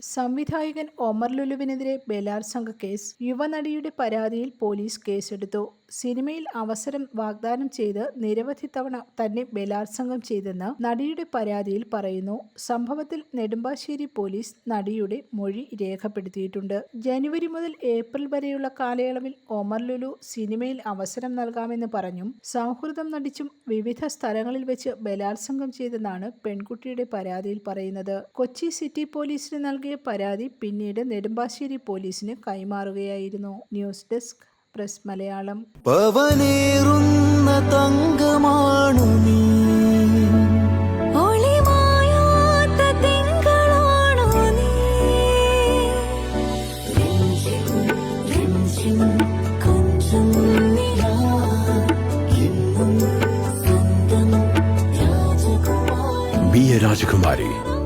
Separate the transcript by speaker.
Speaker 1: സംവിധായകൻ ഒമർ ലുലുവിനെതിരെ ബലാത്സംഗ കേസ്. യുവനടിയുടെ പരാതിയിൽ പോലീസ് കേസെടുത്തു. സിനിമയിൽ അവസരം വാഗ്ദാനം ചെയ്ത് നിരവധി തവണ തന്നെ ബലാത്സംഗം ചെയ്തെന്ന് നടിയുടെ പരാതിയിൽ പറയുന്നു. സംഭവത്തിൽ നെടുമ്പാശ്ശേരി പോലീസ് നടിയുടെ മൊഴി രേഖപ്പെടുത്തിയിട്ടുണ്ട്. ജനുവരി മുതൽ ഏപ്രിൽ വരെയുള്ള കാലയളവിൽ ഒമർ ലുലു സിനിമയിൽ അവസരം നൽകാമെന്ന് പറഞ്ഞും സൗഹൃദം നടിച്ചും വിവിധ സ്ഥലങ്ങളിൽ വെച്ച് ബലാത്സംഗം ചെയ്തെന്നാണ് പെൺകുട്ടിയുടെ പരാതിയിൽ പറയുന്നത്. കൊച്ചി സിറ്റി പോലീസിന് നൽകിയ പരാതി പിന്നീട് നെടുമ്പാശ്ശേരി പോലീസിന് കൈമാറുകയായിരുന്നു. News desk press Malayalam.
Speaker 2: പവനേറുന്ന തങ്കമാണു നീ.
Speaker 3: രാജകുമാരി